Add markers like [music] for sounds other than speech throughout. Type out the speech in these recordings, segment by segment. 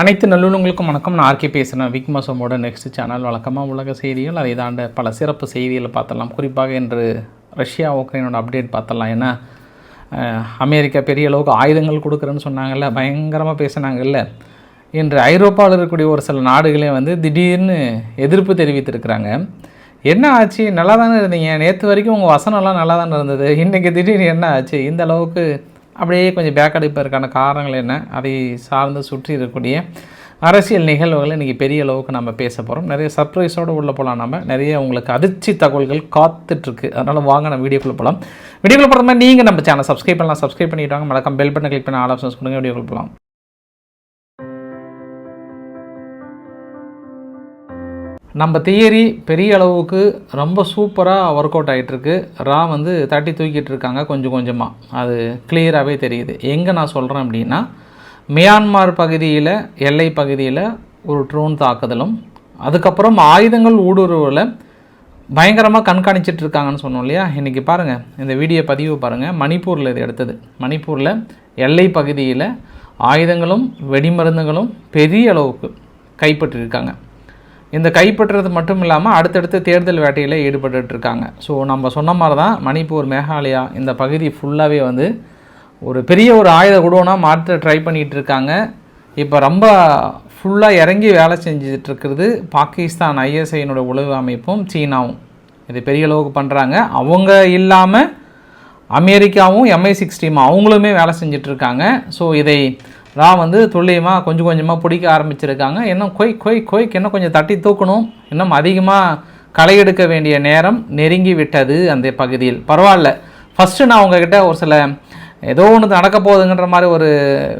அனைத்து நல்லுணங்களுக்கும் வணக்கம். நான் ஆர்கே பேசுகிறேன் விக் மாசமோட நெக்ஸ்ட் சேனல் வழக்கமாக உலக செய்திகள். அதை தாண்ட பல சிறப்பு செய்திகளை பார்த்தலாம் குறிப்பாக இன்று ரஷ்யா உக்ரைனோட அப்டேட் பார்த்தலாம் ஏன்னா அமெரிக்கா பெரிய அளவுக்கு ஆயுதங்கள் கொடுக்குறேன்னு சொன்னாங்கல்ல பயங்கரமாக பேசினாங்கல்ல. இன்று ஐரோப்பாவில் இருக்கக்கூடிய ஒரு சில நாடுகளே வந்து திடீர்னு எதிர்ப்பு தெரிவித்திருக்கிறாங்க. என்ன ஆச்சு? நல்லா தானே இருந்தீங்க. நேற்று வரைக்கும் உங்கள் வசனம்லாம் நல்லா தானே இருந்தது. இன்றைக்கி திடீர்னு என்ன ஆச்சு? இந்த அளவுக்கு அப்படியே கொஞ்சம் பேக் அடிப்பதற்கான காரணங்கள் என்ன? அதை சார்ந்து சுற்றி இருக்கக்கூடிய அரசியல் நிகழ்வுகளை இன்றைக்கி பெரிய அளவுக்கு நம்ம பேச போகிறோம் நிறைய சர்ப்ரைஸோடு உள்ளே போகலாம் நம்ம நிறைய உங்களுக்கு அதிர்ச்சி தகவல்கள் காத்துட்ருக்கு. அதனால் வாங்க நம்ம வீடியோக்குள்ளே போகலாம் வீடியோக்குள்ளே போகிற மாதிரி நீங்கள் நம்ம சேனல் சப்ஸ்கிரைப் பண்ணலாம். சப்ஸ்கிரைப் பண்ணிவிட்டாங்க மறக்காம பெல் பட்டன் கிளிக் பண்ண ஆல் ஆப்ஷன்ஸ் கொடுங்க. வீடியோக்குள்ளே போகலாம் நம்ம தியரி பெரிய அளவுக்கு ரொம்ப சூப்பராக ஒர்க் அவுட் ஆகிட்டுருக்கு ரா வந்து தட்டி தூக்கிட்டு இருக்காங்க கொஞ்சம் கொஞ்சமாக அது கிளியராகவே தெரியுது. எங்கே நான் சொல்கிறேன் அப்படின்னா மியான்மார் பகுதியில் எல்லை பகுதியில் ஒரு ட்ரோன் தாக்குதலும் அதுக்கப்புறம் ஆயுதங்கள் ஊடுருவில் பயங்கரமாக கண்காணிச்சிட்டு இருக்காங்கன்னு சொன்னோம் இல்லையா? இன்றைக்கி பாருங்கள் இந்த வீடியோ பதிவு பாருங்கள் மணிப்பூரில் இது எடுத்தது. மணிப்பூரில் எல்லை பகுதியில் ஆயுதங்களும் வெடிமருந்துகளும் பெரிய அளவுக்கு கைப்பற்றிருக்காங்க. இந்த கைப்பற்றுறது மட்டும் இல்லாமல் அடுத்தடுத்து தேர்தல் வேட்டையில் ஈடுபட்டுட்டு இருக்காங்க ஸோ நம்ம சொன்ன மாதிரி தான் மணிப்பூர் மேகாலயா இந்த பகுதி ஃபுல்லாகவே வந்து ஒரு பெரிய ஒரு ஆயுத குடோனாக மாற்ற ட்ரை பண்ணிகிட்டு இருக்காங்க இப்போ ரொம்ப ஃபுல்லாக இறங்கி வேலை செஞ்சுட்டு இருக்கிறது பாகிஸ்தான் ஐஎஸ்ஐனுடைய உளவு அமைப்பும் சீனாவும். இது பெரிய அளவுக்கு பண்ணுறாங்க அவங்க இல்லாமல் அமெரிக்காவும் எம்ஐ சிக்ஸ்டீமும் அவங்களுமே வேலை செஞ்சுட்டு இருக்காங்க ஸோ இதை நான் வந்து துல்லியமாக கொஞ்சம் கொஞ்சமாக பிடிக்க ஆரம்பிச்சிருக்காங்க. இன்னும் கொய் கொய் கொய்க்கு இன்னும் கொஞ்சம் தட்டி தூக்கணும். இன்னும் அதிகமாக களை எடுக்க வேண்டிய நேரம் நெருங்கி விட்டது அந்த பகுதியில். பரவாயில்ல. ஃபஸ்ட்டு நான் உங்ககிட்ட ஒரு சில ஏதோ ஒன்று நடக்க போகுதுங்கிற மாதிரி ஒரு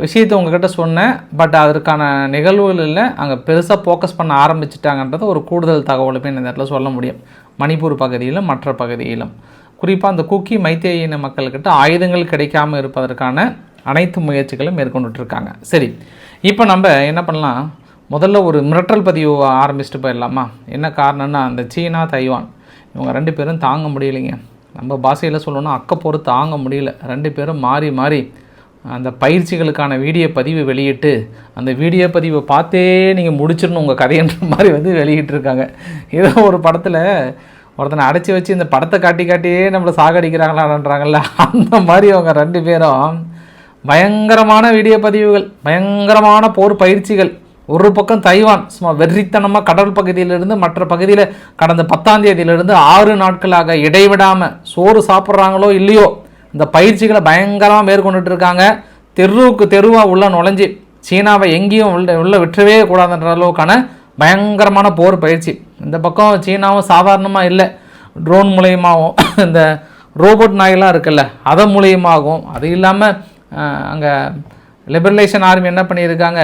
விஷயத்தை உங்ககிட்ட சொன்னேன். பட் அதற்கான நிகழ்வுகள் இல்லை. அங்கே பெருசாக ஃபோக்கஸ் பண்ண ஆரம்பிச்சிட்டாங்கன்றது ஒரு கூடுதல் தகவலுமே இந்த இடத்துல சொல்ல முடியும். மணிப்பூர் பகுதியிலும் மற்ற பகுதியிலும். குறிப்பாக அந்த குக்கி மைத்தேய இன மக்கள்கிட்ட ஆயுதங்கள் கிடைக்காம இருப்பதற்கான அனைத்து முயற்சிகளும் மேற்கொண்டுட்ருக்காங்க. சரி இப்போ நம்ம என்ன பண்ணலாம்? முதல்ல ஒரு மிரட்டல் பதிவு ஆரம்பிச்சுட்டு போயிடலாமா? என்ன காரணம்னா அந்த சீனா தைவான் இவங்க ரெண்டு பேரும் தாங்க முடியலைங்க. நம்ம பாஷையில் சொல்லணும்னா அக்கப்போர் தாங்க முடியல. ரெண்டு பேரும் மாறி மாறி அந்த பயிற்சிகளுக்கான வீடியோ பதிவு வெளியிட்டு அந்த வீடியோ பதிவை பார்த்தே நீங்கள் முடிச்சிடணும் உங்கள் கதைன்ற மாதிரி வந்து வெளியிட்டிருக்காங்க. ஏதோ ஒரு படத்தில் ஒருத்தனை அடைச்சி வச்சு இந்த படத்தை காட்டி காட்டியே நம்மளை சாகடிக்கிறாங்களான்றாங்கல்ல. அந்த மாதிரி அவங்க ரெண்டு பேரும் பயங்கரமான வீடியோ பதிவுகள் பயங்கரமான போர் பயிற்சிகள். ஒரு பக்கம் தைவான் சும்மா வெறித்தனமாக கடல் பகுதியிலிருந்து மற்ற பகுதியில் கடந்த பத்தாம் தேதியிலிருந்து ஆறு நாட்களாக இடைவிடாமல் சோறு சாப்பிட்றாங்களோ இல்லையோ இந்த பயிற்சிகளை பயங்கரமாக மேற்கொண்டுட்டு இருக்காங்க தெருவுக்கு தெருவாக உள்ள நுழைஞ்சு சீனாவை எங்கேயும் உள்ள உள்ள விட்டுறவே கூடாதுன்ற அளவுக்கான பயங்கரமான போர் பயிற்சி. இந்த பக்கம் சீனாவும் சாதாரணமாக இல்லை. ட்ரோன் மூலயமாவும் இந்த ரோபோட் நாயெல்லாம் இருக்குல்ல அதன் மூலியமாகவும் அது இல்லாமல் அங்கே லிபரலேஷன் ஆர்மி என்ன பண்ணியிருக்காங்க?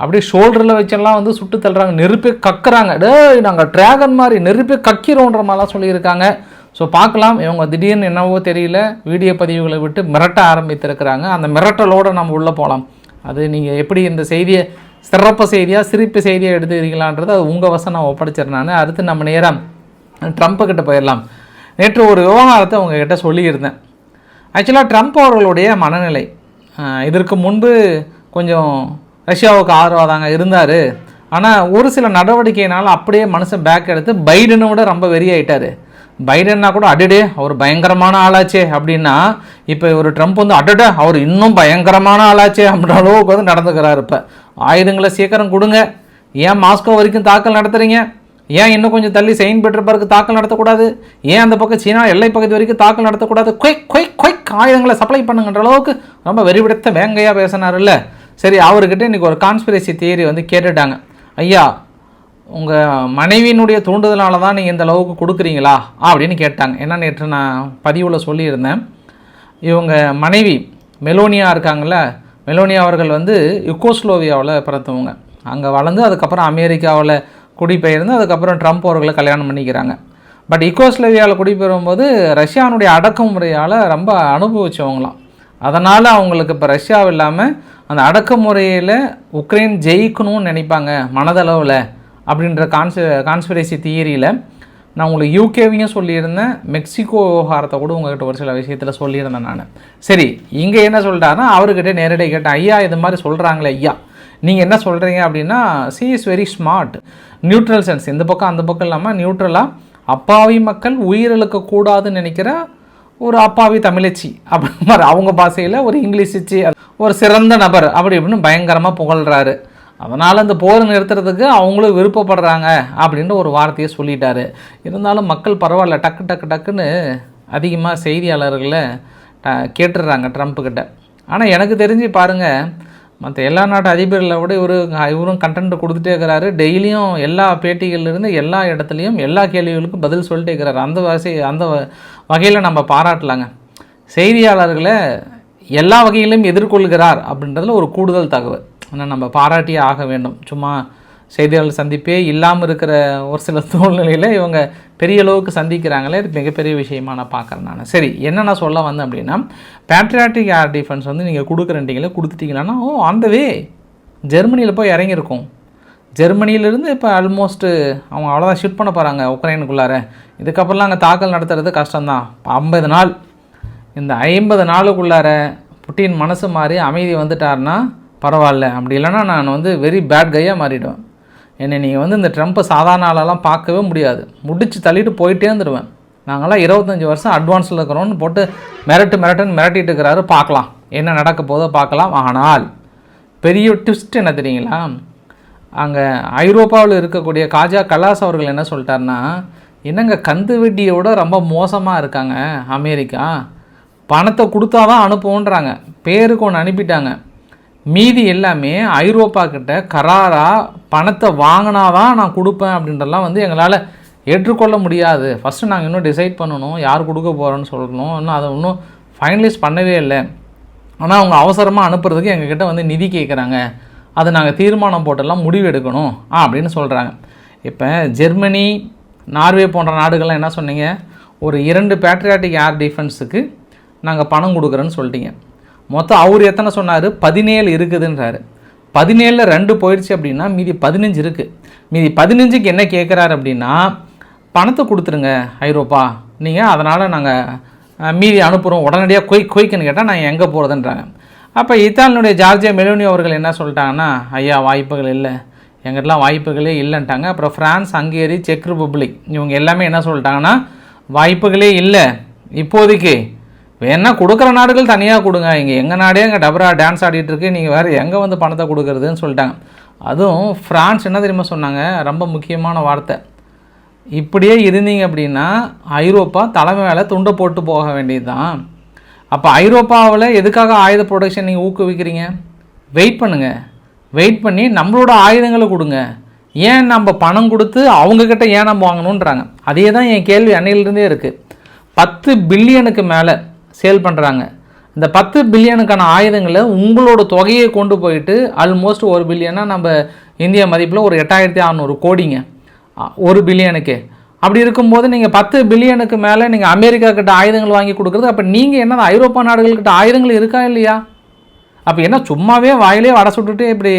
அப்படியே ஷோல்டரில் வச்செல்லாம் வந்து சுட்டு தள்ளுறாங்க நெருப்பே கக்குறாங்க. டேய் நாங்கள் ட்ராகன் மாதிரி நெருப்பே கக்கிறோன்ற மாதிரிலாம் சொல்லியிருக்காங்க. ஸோ பார்க்கலாம் இவங்க திடீர்னு என்னவோ தெரியல. வீடியோ பதிவுகளை விட்டு மிரட்ட ஆரம்பித்திருக்கிறாங்க. அந்த மிரட்டலோடு நம்ம உள்ளே போகலாம் அது நீங்கள் எப்படி இந்த செய்தியை சிறப்பு செய்தியாக சிரிப்பு செய்தியாக எடுத்துக்கிறீங்களான்றது அது உங்கள் வசம் நான் ஒப்படைச்சிடுறேன் நான். அடுத்து நம்ம நேரம் ட்ரம்ப்புக்கிட்ட போயிடலாம். நேற்று ஒரு விவகாரத்தை உங்ககிட்ட சொல்லியிருந்தேன். ஆக்சுவலாக ட்ரம்ப் அவர்களுடைய மனநிலை இதற்கு முன்பு கொஞ்சம் ரஷ்யாவுக்கு ஆதரவாக தாங்க இருந்தார். ஆனால் ஒரு சில நடவடிக்கையினால் அப்படியே மனுஷன் பேக் எடுத்து பைடனை விட ரொம்ப வெறியாயிட்டார். பைடன்னா கூட அடடே அவர் பயங்கரமான ஆளாச்சே அப்படின்னா இப்போ ஒரு ட்ரம்ப் வந்து அடடே அவர் இன்னும் பயங்கரமான ஆளாச்சே அப்படின்ற அளவுக்கு வந்து நடந்துக்கிறார் இப்போ. ஆயுதங்களை சீக்கிரம் கொடுங்க. ஏன் மாஸ்கோ வரைக்கும் தாக்கல் நடத்துகிறீங்க ஏன் இன்னும் கொஞ்சம் தள்ளி செயின்ட் பீட்டர்பர்க்கு தாக்கல் நடத்தக்கூடாது? ஏன் அந்த பக்கம் சீனா எல்லை பகுதி வரைக்கும் தாக்கல் நடத்தக்கூடாது? கொய் கொய் கொய் ஆயுதங்களை சப்ளை பண்ணுங்கன்ற அளவுக்கு ரொம்ப வெறிவிடுத்த வேங்கையாக பேசினார்ல சரி அவர்கிட்ட இன்றைக்கி ஒரு கான்ஸ்பிரசி தியரி வந்து கேட்டுட்டாங்க. ஐயா உங்கள் மனைவியினுடைய தூண்டுதலால் தான் நீங்கள் இந்த அளவுக்கு கொடுக்குறீங்களா? அப்படின்னு கேட்டாங்க. ஏன்னா நேற்று நான் பதிவில் சொல்லியிருந்தேன். இவங்க மனைவி மெலோனியா இருக்காங்கள்ல மெலோனியா அவர்கள் வந்து யுகோஸ்லோவியாவில் பிறந்தவங்க. அங்கே வளர்ந்து அதுக்கப்புறம் அமெரிக்காவில் குடிபெயர்ந்து அதுக்கப்புறம் ட்ரம்ப் அவர்களை கல்யாணம் பண்ணிக்கிறாங்க. பட் யுகோஸ்லோவியாவில் குடிபெறும்போது ரஷ்யானுடைய அடக்குமுறையால் ரொம்ப அனுபவிச்சவங்களாம். அதனால் அவங்களுக்கு இப்போ ரஷ்யா இல்லாமல் அந்த அடக்குமுறையில் உக்ரைன் ஜெயிக்கணும்னு நினைப்பாங்க மனதளவில் அப்படின்ற கான்ச கான்ஸ்பிரசி தியரியில் நான் உங்களுக்கு யூகேவையும் சொல்லியிருந்தேன் மெக்சிகோ விவகாரத்தை கூட உங்ககிட்ட ஒரு சில விஷயத்தில் சொல்லியிருந்தேன் நான். சரி இங்கே என்ன சொல்கிறாருன்னா அவர்கிட்ட நேரடியாக கேட்டேன் ஐயா இது மாதிரி சொல்கிறாங்களே ஐயா. நீங்கள் என்ன சொல்கிறீங்க அப்படின்னா she is very smart neutral sense இந்த பக்கம் அந்த பக்கம் இல்லாமல் நியூட்ரலாக அப்பாவி மக்கள் உயிரிழக்க கூடாதுன்னு நினைக்கிற ஒரு அப்பாவி தமிழச்சி அப்படி மாதிரி அவங்க பாஷையில் ஒரு இங்கிலீஷிச்சி ஒரு சிறந்த நபர் அப்படி இப்படின்னு பயங்கரமாக புகழ்கிறாரு அதனால் அந்த போரை நிறுத்துறதுக்கு அவங்களும் விருப்பப்படுறாங்க அப்படின்னு ஒரு வார்த்தையை சொல்லிட்டாரு. இருந்தாலும் மக்கள் பரவாயில்ல டக்கு டக்கு டக்குன்னு அதிகமாக செய்தியாளர்களை கேட்டுடுறாங்க ட்ரம்ப்புக்கிட்ட ஆனால் எனக்கு தெரிஞ்சு பாருங்கள் மற்ற எல்லா நாட்டு அதிபர்களை விட இவர் இவரும் கண்டென்ட் கொடுத்துட்டே இருக்கிறாரு. டெய்லியும் எல்லா பேட்டிகள்லேருந்து எல்லா இடத்துலையும் எல்லா கேள்விகளுக்கும் பதில் சொல்லிட்டே இருக்கிறாரு. அந்த வசை அந்த வகையில் நம்ம பாராட்டலாங்க. செய்தியாளர்களை எல்லா வகையிலும் எதிர்கொள்கிறார் அப்படின்றதுல ஒரு கூடுதல் தகவல். ஆனால் நம்ம பாராட்டியே ஆக வேண்டும். சும்மா செய்தியாளர் சந்திப்பே இல்லாமல் இருக்கிற ஒரு சில சூழ்நிலையில் இவங்க பெரிய அளவுக்கு சந்திக்கிறாங்களே இது மிகப்பெரிய விஷயமா நான் பார்க்குறேன் நான். சரி என்ன நான் சொல்ல வந்தேன் அப்படின்னா பேட்ரியாட்டிக் ஏர் டிஃபென்ஸ் வந்து நீங்கள் கொடுக்குறீங்களே கொடுத்துட்டீங்களான்னா ஓ அந்த வே ஜெர்மனியில் போய் இறங்கியிருக்கோம். ஜெர்மனியிலேருந்து இப்போ ஆல்மோஸ்ட்டு அவங்க அவ்வளோதான் ஷிஃப்ட் பண்ண போகிறாங்க உக்ரைனுக்குள்ளார. இதுக்கப்புறம்லாம் அங்கே தாக்கல் நடத்துறது கஷ்டம்தான். ஐம்பது நாள். இந்த ஐம்பது நாளுக்குள்ளார புட்டின் மனசு மாறி அமைதி வந்துட்டாருன்னா பரவாயில்ல. அப்படி இல்லைன்னா நான் வந்து வெரி பேட் கையாக மாறிடுவேன். என்னை நீங்கள் வந்து இந்த ட்ரம்ப்பை சாதாரண ஆளெல்லாம் பார்க்கவே முடியாது. முடிச்சு தள்ளிட்டு போயிட்டே இருந்துடுவேன் நாங்களாம் இருபத்தஞ்சி வருஷம் அட்வான்ஸில் இருக்கிறோன்னு போட்டு மிரட்டு மிரட்டுன்னு மிரட்டிட்டு இருக்கிறாரு பார்க்கலாம். என்ன நடக்க போதோ பார்க்கலாம். ஆனால் பெரிய ட்விஸ்ட் என்ன தெரியுங்களா? அங்கே ஐரோப்பாவில் இருக்கக்கூடிய காஜா கலாஸ் அவர்கள் என்ன சொல்லிட்டாருன்னா என்னங்க கந்து வெட்டியோட ரொம்ப மோசமாக இருக்காங்க அமெரிக்கா? பணத்தை கொடுத்தா தான் அனுப்புவோன்றாங்க. பேருக்கு ஒன்று அனுப்பிட்டாங்க. மீதி எல்லாமே ஐரோப்பா கிட்ட கராராக பணத்தை வாங்கினாதான் நான் கொடுப்பேன் அப்படின்றலாம் வந்து எங்களால் ஏற்றுக்கொள்ள முடியாது. ஃபஸ்ட்டு நாங்கள் இன்னும் டிசைட் பண்ணணும் யார் கொடுக்க போகிறோன்னு சொல்லணும். இன்னும் அதை இன்னும் ஃபைனலைஸ் பண்ணவே இல்லை. ஆனால் அவங்க அவசரமாக அனுப்புறதுக்கு எங்ககிட்ட வந்து நிதி கேட்குறாங்க அதை நாங்கள் தீர்மானம் போட்டெல்லாம் முடிவு எடுக்கணும் ஆ அப்படின்னு சொல்கிறாங்க இப்போ ஜெர்மனி நார்வே போன்ற நாடுகள்லாம் என்ன சொன்னீங்க? ஒரு இரண்டு பேட்ரியாட்டிக் ஏர் டிஃபென்ஸுக்கு நாங்கள் பணம் கொடுக்குறோன்னு சொல்லிட்டீங்க. மொத்தம் அவர் எத்தனை சொன்னார்? பதினேழு இருக்குதுன்றாரு. பதினேழில் ரெண்டு போயிடுச்சு அப்படின்னா மீதி பதினஞ்சு இருக்குது மீதி பதினஞ்சுக்கு என்ன கேட்குறாரு அப்படின்னா பணத்தை கொடுத்துருங்க ஐரோப்பா. நீங்கள் அதனால் நாங்கள் மீதி அனுப்புகிறோம் உடனடியாக கொய் கொய்க்குன்னு கேட்டால் நான் எங்கே போகிறதுன்றாங்க அப்போ இத்தாலினுடைய ஜார்ஜியா மெலோனி அவர்கள் என்ன சொல்லிட்டாங்கன்னா ஐயா வாய்ப்புகள் இல்லை. எங்கிட்டலாம் வாய்ப்புகளே இல்லைன்ட்டாங்க. அப்புறம் ஃப்ரான்ஸ் ஹங்கேரி செக் ரிப்பப்ளிக் இவங்க எல்லாமே என்ன சொல்லிட்டாங்கன்னா வாய்ப்புகளே இல்லை. இப்போதைக்கு வேணா கொடுக்குற நாடுகள் தனியாக கொடுங்க. இங்கே எங்கள் நாடே எங்கள் டபரா டான்ஸ் ஆடிட்டு இருக்கு. நீங்கள் வேறு எங்கே வந்து பணத்தை கொடுக்குறதுன்னு சொல்லிட்டாங்க. அதுவும் ஃப்ரான்ஸ் என்ன தெரியுமா சொன்னாங்க? ரொம்ப முக்கியமான வார்த்தை. இப்படியே இருந்தீங்க அப்படின்னா ஐரோப்பா தலைமை மேலே துண்டை போட்டு போக வேண்டியது தான் அப்போ ஐரோப்பாவில் எதுக்காக ஆயுத ப்ரொடக்ஷன் நீங்கள் ஊக்குவிக்கிறீங்க? வெயிட் பண்ணுங்கள் வெயிட் பண்ணி நம்மளோட ஆயுதங்களை கொடுங்க. ஏன் நம்ம பணம் கொடுத்து அவங்கக்கிட்ட ஏன் நம்ம வாங்கணுன்றாங்க அதே தான் என் கேள்வி அன்னையிலிருந்தே இருக்குது பத்து பில்லியனுக்கு மேலே சேல் பண்ணுறாங்க இந்த பத்து பில்லியனுக்கான ஆயுதங்களை உங்களோட தொகையை கொண்டு போயிட்டு ஆல்மோஸ்ட் ஒரு பில்லியனாக நம்ம இந்திய மதிப்பில் ஒரு எட்டாயிரத்தி அறநூறு கோடிங்க. ஒரு பில்லியனுக்கு. அப்படி இருக்கும்போது நீங்கள் பத்து பில்லியனுக்கு மேலே நீங்கள் அமெரிக்கா கிட்ட ஆயுதங்கள் வாங்கி கொடுக்குறது அப்போ நீங்கள் என்ன ஐரோப்பா நாடுகள்கிட்ட ஆயுதங்கள் இருக்கா இல்லையா? அப்போ என்ன சும்மாவே வாயிலே வடை சுட்டுட்டு இப்படி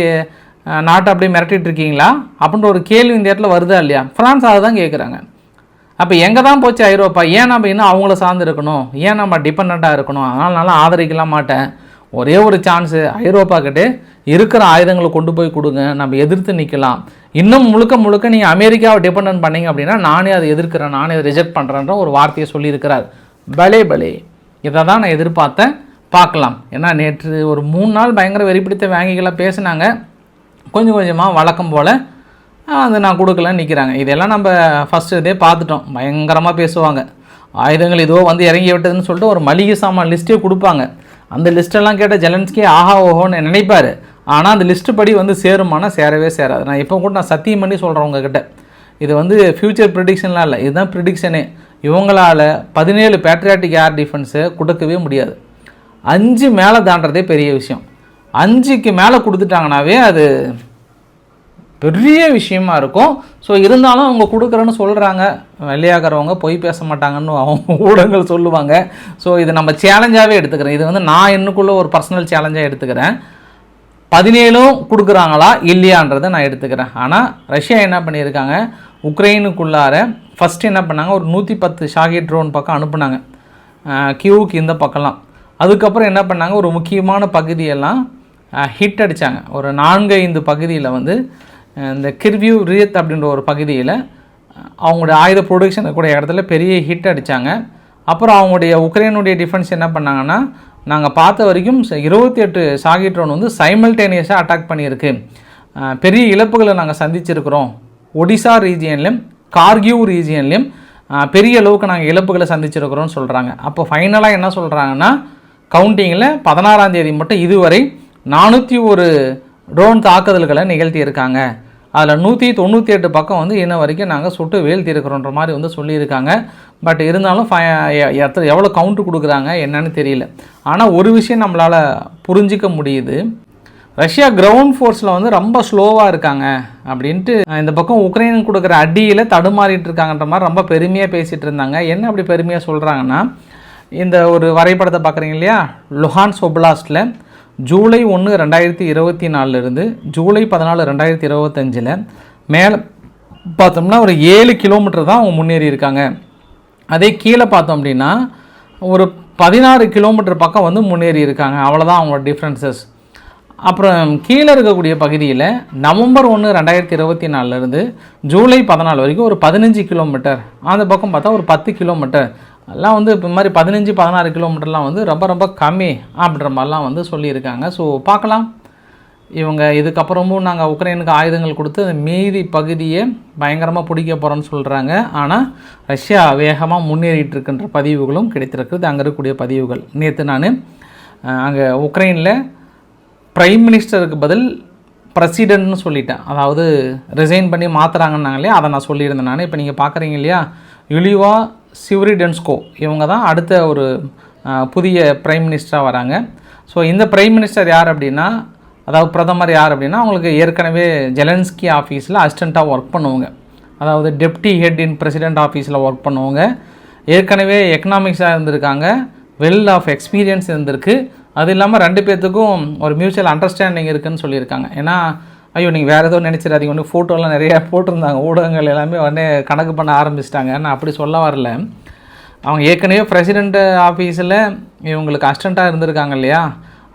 நாட்டை அப்படியே மிரட்டிட்டு இருக்கீங்களா? அப்படின்ற ஒரு கேள்வி இந்த இடத்துல வருதா இல்லையா? ஃப்ரான்ஸ் அதை தான் கேட்குறாங்க அப்போ எங்கே தான் போச்சு ஐரோப்பா? ஏன் நம்ம இன்னும் அவங்கள சார்ந்து இருக்கணும்? ஏன் நம்ம டிபெண்ட்டாக இருக்கணும்? அதனால் நல்லா ஆதரிக்கலாம் மாட்டேன். ஒரே ஒரு சான்ஸு ஐரோப்பா கிட்டே இருக்கிற ஆயுதங்களை கொண்டு போய் கொடுங்க. நம்ம எதிர்த்து நிற்கலாம் இன்னும் முழுக்க முழுக்க நீங்கள் அமெரிக்காவை டிபெண்ட் பண்ணீங்க அப்படின்னா நானே அதை எதிர்க்கிறேன். நானே அதை ரிஜெக்ட் பண்ணுறேன்ற ஒரு வார்த்தையை சொல்லியிருக்கிறார். பலே பலே. இதை தான் நான் எதிர்பார்த்தேன். பார்க்கலாம். ஏன்னா நேற்று ஒரு மூணு நாள் பயங்கர வெறிப்பிடித்த வேங்கிகளாக பேசினாங்க. கொஞ்சம் கொஞ்சமாக வழக்கம் போல் அது நான் கொடுக்கலன்னு நிற்கிறாங்க இதெல்லாம் நம்ம ஃபஸ்ட்டு இதே பார்த்துட்டோம். பயங்கரமாக பேசுவாங்க. ஆயுதங்கள் ஏதோ வந்து இறங்கி விட்டதுன்னு சொல்லிட்டு ஒரு மளிகை சாமான் லிஸ்ட்டே கொடுப்பாங்க. அந்த லிஸ்ட்டெல்லாம் கேட்ட ஜெலன்ஸ்கி ஆஹா ஓஹோன்னு நினைப்பார். ஆனால் அந்த லிஸ்ட்டு படி வந்து சேருமானா சேரவே சேராது. நான் இப்போ கூட நான் சத்தியம் பண்ணி சொல்கிறேன் உங்ககிட்ட. இது வந்து ஃப்யூச்சர் ப்ரிடிக்ஷன்லாம் இல்லை. இதுதான் ப்ரிடிக்ஷனே இவங்களால் பதினேழு பேட்ரியாட்டிக் ஏர் டிஃபென்ஸை கொடுக்கவே முடியாது. அஞ்சு மேலே தாண்டதே பெரிய விஷயம். அஞ்சுக்கு மேலே கொடுத்துட்டாங்கனாவே அது பெரிய விஷயமா இருக்கும். ஸோ இருந்தாலும் அவங்க கொடுக்குறேன்னு சொல்கிறாங்க வெள்ளையாகிறவங்க பொய் பேச மாட்டாங்கன்னு அவங்க [laughs] ஊடகங்கள் சொல்லுவாங்க. ஸோ இது நம்ம சேலஞ்சாகவே எடுத்துக்கிறேன். இது வந்து நான் என்னுக்குள்ள ஒரு பர்சனல் சேலஞ்சாக எடுத்துக்கிறேன். பதினேழும் கொடுக்குறாங்களா? இல்லையான்றதை நான் எடுத்துக்கிறேன். ஆனால் ரஷ்யா என்ன பண்ணியிருக்காங்க? உக்ரைனுக்குள்ளார ஃபஸ்ட்டு என்ன பண்ணாங்க? ஒரு நூற்றி பத்து ஷாகி ட்ரோன் பக்கம் அனுப்புனாங்க. அஹ் கியூவுக்கு இந்த பக்கம்லாம். அதுக்கப்புறம் என்ன பண்ணாங்க? ஒரு முக்கியமான பகுதியெல்லாம் ஹிட் அடித்தாங்க ஒரு நான்கு ஐந்து பகுதியில் வந்து இந்த கிர்வியூ ரியத் அப்படின்ற ஒரு பகுதியில் அவங்களுடைய ஆயுத ப்ரொடக்ஷன் கூடிய இடத்துல பெரிய ஹிட் அடித்தாங்க அப்புறம் அவங்களுடைய உக்ரைனுடைய டிஃபென்ஸ் என்ன பண்ணாங்கன்னா நாங்கள் பார்த்த வரைக்கும் இருபத்தி எட்டு சாகிட்ரோன் வந்து சைமல்டேனியஸாக அட்டாக் பண்ணியிருக்கு. பெரிய இழப்புகளை நாங்கள் சந்திச்சிருக்கிறோம். ஒடிசா ரீஜியன்லேயும் கார்கியூ ரீஜியன்லேயும் பெரிய அளவுக்கு நாங்கள் இழப்புகளை சந்திச்சிருக்கிறோம்னு சொல்கிறாங்க அப்போ ஃபைனலாக என்ன சொல்கிறாங்கன்னா கவுண்டிங்கில் பதினாறாம் தேதி மட்டும் இதுவரை நானூற்றி ஒரு ட்ரோன் தாக்குதல்களை நிகழ்த்தியிருக்காங்க. அதில் நூற்றி தொண்ணூற்றி எட்டு பக்கம் வந்து இன்ன வரைக்கும் நாங்கள் சுட்டு வீழ்த்திருக்கிறோன்ற மாதிரி வந்து சொல்லியிருக்காங்க. பட் இருந்தாலும் ஃபை எத்தனை எவ்வளோ கவுண்ட்டு கொடுக்குறாங்க என்னன்னு தெரியல. ஆனால் ஒரு விஷயம் நம்மளால் புரிஞ்சிக்க முடியுது. ரஷ்யா கிரவுண்ட் ஃபோர்ஸில் வந்து ரொம்ப ஸ்லோவாக இருக்காங்க அப்படின்ட்டு இந்த பக்கம் உக்ரைனுக்கு கொடுக்குற அடியில் தடுமாறிட்டு இருக்காங்கன்ற மாதிரி ரொம்ப பெருமையாக பேசிகிட்டு இருந்தாங்க. என்ன அப்படி பெருமையாக சொல்கிறாங்கன்னா இந்த ஒரு வரைபடத்தை பார்க்குறீங்க இல்லையா? லுஹான் சொப்லாஸ்டில் ஜூலை ஒன்று ரெண்டாயிரத்தி இருபத்தி நாலுலேருந்து ஜூலை பதினாலு ரெண்டாயிரத்தி இருபத்தஞ்சில் மேலே பார்த்தோம்னா ஒரு ஏழு கிலோமீட்டர் தான் அவங்க முன்னேறி இருக்காங்க. அதே கீழே பார்த்தோம் அப்படின்னா ஒரு பதினாறு கிலோமீட்டர் பக்கம் வந்து முன்னேறி இருக்காங்க. அவ்வளோதான் அவங்களோட டிஃப்ரென்சஸ் அப்புறம் கீழே இருக்கக்கூடிய பகுதியில் நவம்பர் ஒன்று ரெண்டாயிரத்தி இருபத்தி நாலுலேருந்து ஜூலை பதினாலு வரைக்கும் ஒரு பதினஞ்சு கிலோமீட்டர். அந்த பக்கம் பார்த்தா ஒரு பத்து கிலோமீட்டர். எல்லாம் வந்து இப்போ மாதிரி பதினஞ்சு பதினாறு கிலோமீட்டர்லாம் வந்து ரொம்ப ரொம்ப கம்மி அப்படின்ற மாதிரிலாம் வந்து சொல்லியிருக்காங்க. ஸோ பார்க்கலாம். இவங்க இதுக்கப்புறமும் நாங்கள் உக்ரைனுக்கு ஆயுதங்கள் கொடுத்து அந்த மீதி பகுதியை பயங்கரமாக பிடிக்க போகிறோன்னு சொல்கிறாங்க ஆனால் ரஷ்யா வேகமாக முன்னேறிட்டு இருக்கின்ற பதிவுகளும் கிடைத்திருக்குது அங்கே இருக்கக்கூடிய பதிவுகள். நேற்று நான் அங்கே உக்ரைனில் பிரைம் மினிஸ்டருக்கு பதில் பிரசிடென்ட்னு சொல்லிட்டேன். அதாவது ரிசைன் பண்ணி மாற்றுறாங்கன்னாங்க இல்லையா அதை நான் சொல்லியிருந்தேன் நான். இப்போ நீங்கள் பார்க்குறீங்க இல்லையா? சிவரி சிவரிடென்ஸ்கோ இவங்க தான் அடுத்த ஒரு புதிய பிரைம் மினிஸ்டராக வராங்க. ஸோ இந்த பிரைம் மினிஸ்டர் யார் அப்படின்னா அதாவது பிரதமர் யார் அப்படின்னா அவங்களுக்கு ஏற்கனவே ஜெலன்ஸ்கி ஆஃபீஸில் அசிஸ்டண்ட்டாக ஒர்க் பண்ணுவாங்க. அதாவது டெப்டி ஹெட் இன் பிரசிடெண்ட் ஆஃபீஸில் ஒர்க் பண்ணுவாங்க. ஏற்கனவே எக்கனாமிக்ஸாக இருந்திருக்காங்க. வெல் ஆஃப் எக்ஸ்பீரியன்ஸ் இருந்திருக்கு. அது இல்லாமல் ரெண்டு பேர்த்துக்கும் ஒரு மியூச்சுவல் அண்டர்ஸ்டாண்டிங் இருக்குதுன்னு சொல்லியிருக்காங்க. ஏன்னா ஐயோ நீங்கள் வேறு ஏதோ நினச்சிடாதீங்க. ஒன்று ஃபோட்டோலாம் நிறையா போட்டிருந்தாங்க. ஊடகங்கள் எல்லாமே உடனே கணக்கு பண்ண ஆரம்பிச்சிட்டாங்க. நான் அப்படி சொல்ல வரல. அவங்க ஏற்கனவே பிரசிடெண்ட் ஆஃபீஸில் இவங்களுக்கு அஸ்டண்ட்டாக இருந்திருக்காங்க இல்லையா?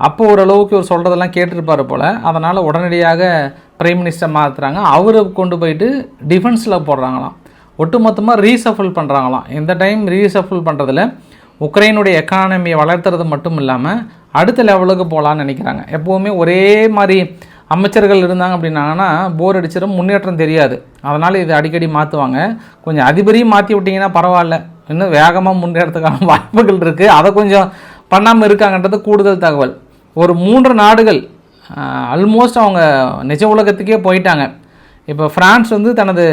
அப்போ ஓரளவுக்கு இவர் சொல்கிறதெல்லாம் கேட்டிருப்பாரு போல். அதனால் உடனடியாக பிரைம் மினிஸ்டர் மாற்றுறாங்க அவரை கொண்டு போயிட்டு டிஃபென்ஸில் போடுறாங்களாம். ஒட்டுமொத்தமாக ரீசஃபில் பண்ணுறாங்களாம் இந்த டைம் ரீசஃபில் பண்ணுறதுல உக்ரைனுடைய எக்கானமியை வளர்த்துறது மட்டும் இல்லாமல் அடுத்த லெவலுக்கு போகலான்னு நினைக்கிறாங்க. எப்போவுமே ஒரே மாதிரி அமைச்சர்கள் இருந்தாங்க அப்படின்னாங்கன்னா போர் அடிச்சிடும் முன்னேற்றம் தெரியாது. அதனால் இது அடிக்கடி மாற்றுவாங்க கொஞ்சம் அதிபரையும் மாற்றி விட்டிங்கன்னா பரவாயில்ல. இன்னும் வேகமாக முன்னேறதுக்கான [laughs] வாய்ப்புகள் இருக்குது அதை கொஞ்சம் பண்ணாமல் இருக்காங்கன்றது கூடுதல் தகவல். ஒரு மூன்று நாடுகள் ஆல்மோஸ்ட் அவங்க நிஜ உலகத்துக்கே போயிட்டாங்க. இப்போ ஃப்ரான்ஸ் வந்து தனது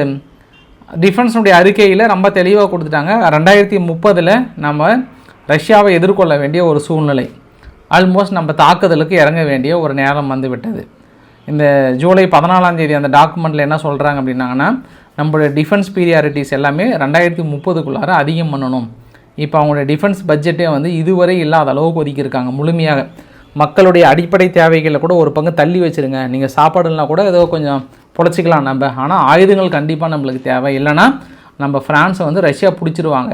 டிஃபென்ஸுடைய அறிக்கையில் ரொம்ப தெளிவாக கொடுத்துட்டாங்க. ரெண்டாயிரத்தி முப்பதில் நம்ம ரஷ்யாவை எதிர்கொள்ள வேண்டிய ஒரு சூழ்நிலை. ஆல்மோஸ்ட் நம்ம தாக்குதலுக்கு இறங்க வேண்டிய ஒரு நேரம் வந்து விட்டது. இந்த ஜூலை பதினாலாம் தேதி அந்த டாக்குமெண்ட்டில் என்ன சொல்கிறாங்க அப்படின்னாங்கன்னா நம்மளுடைய டிஃபென்ஸ் பீரியாரிட்டிஸ் எல்லாமே ரெண்டாயிரத்தி முப்பதுக்குள்ளார அதிகம் பண்ணணும். இப்போ அவங்களுடைய டிஃபென்ஸ் பட்ஜெட்டே வந்து இதுவரை இல்லாத அளவுக்கு ஒதுக்கியிருக்காங்க முழுமையாக. மக்களுடைய அடிப்படை தேவைகளை கூட ஒரு பங்கு தள்ளி வச்சிருங்க. நீங்கள் சாப்பாடுலாம் கூட ஏதோ கொஞ்சம் பொழைச்சிக்கலாம் நம்ம. ஆனால் ஆயுதங்கள் கண்டிப்பாக நம்மளுக்கு தேவை. இல்லைன்னா நம்ம ஃப்ரான்ஸை வந்து ரஷ்யா பிடிச்சிருவாங்க.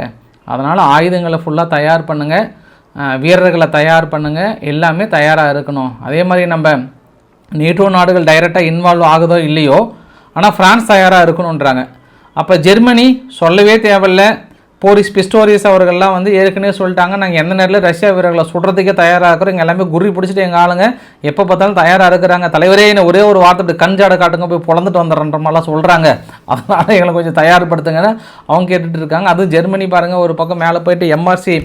அதனால் ஆயுதங்களை ஃபுல்லாக தயார் பண்ணுங்கள் வீரர்களை தயார் பண்ணுங்கள் எல்லாமே தயாராக இருக்கணும். அதே மாதிரி நம்ம நேட்டோ நாடுகள் டைரெக்டாக இன்வால்வ் ஆகுதோ இல்லையோ ஆனால் ஃப்ரான்ஸ் தயாராக இருக்கணுன்றாங்க அப்போ ஜெர்மனி சொல்லவே தேவையில்ல. போரிஸ் பிஸ்டோரியஸ் அவர்கள்லாம் வந்து ஏற்கனவே சொல்லிட்டாங்க நாங்கள் எந்த நேரத்தில் ரஷ்யா வீரர்களை சுடுறதுக்கே தயாராக இருக்கிறோம். இங்கே எல்லாமே குறி பிடிச்சிட்டு எங்கள் ஆளுங்க எப்போ பார்த்தாலும் தயாராக இருக்கிறாங்க. தலைவரே என்ன ஒரே ஒரு வார்த்தை இப்படி கஞ்சாட காட்டுங்க போய் பொழந்துட்டு வந்துடுறன்ற மாதிரிலாம் சொல்கிறாங்க அதனால் எங்களை கொஞ்சம் தயார்படுத்துங்கன்னு அவங்க கேட்டுட்டு இருக்காங்க. அதுவும் ஜெர்மனி பாருங்கள் ஒரு பக்கம் மேலே போயிட்டு எம்ஆர்சி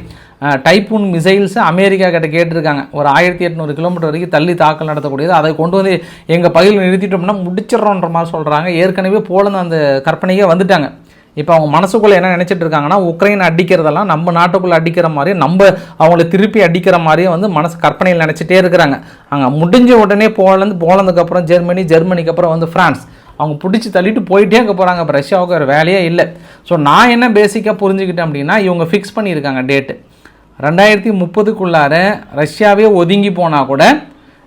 டைப்பூன் மிசைல்ஸு அமெரிக்கா கிட்ட கேட்டிருக்காங்க. ஒரு ஆயிரத்தி எட்நூறு கிலோமீட்டர் வரைக்கும் தள்ளி தாக்கல் நடத்தக்கூடியது. அதை கொண்டு வந்து எங்கள் பகுதியில் நிறுத்திட்டோம்னா முடிச்சிடறோன்ற மாதிரி சொல்கிறாங்க ஏற்கனவே போலந்து அந்த கற்பனையே வந்துட்டாங்க. இப்போ அவங்க மனசுக்குள்ளே என்ன நினச்சிட்டு இருக்காங்கன்னா உக்ரைன் அடிக்கிறதெல்லாம் நம்ம நாட்டுக்குள்ளே அடிக்கிற மாதிரி நம்ம அவங்கள திருப்பி அடிக்கிற மாதிரியே வந்து மனசு கற்பனையில் நினச்சிட்டே இருக்கிறாங்க. அங்கே முடிஞ்ச உடனே போலந்து போலந்துக்கு அப்புறம் ஜெர்மனி ஜெர்மனிக்கு அப்புறம் வந்து ஃப்ரான்ஸ் அவங்க பிடிச்சி தள்ளிட்டு போயிட்டே அங்கே போகிறாங்க இப்போ ரஷ்யாவுக்கு ஒரு வேலையே இல்லை. ஸோ நான் என்ன பேசிக்காக புரிஞ்சுக்கிட்டேன் அப்படின்னா இவங்க ஃபிக்ஸ் பண்ணியிருக்காங்க டேட்டு ரெண்டாயிரத்தி முப்பதுக்குள்ளார ரஷ்யாவே ஒதுங்கி போனால் கூட